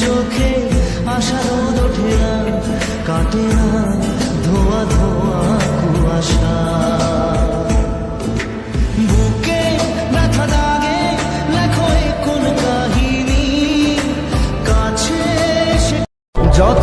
চোখে আশার ওঠে না, কাটে না ধোয়া ধোয়া কুয়াশা। বুকে ব্যথা দাগে লেখো কাহিনী, কাছে যত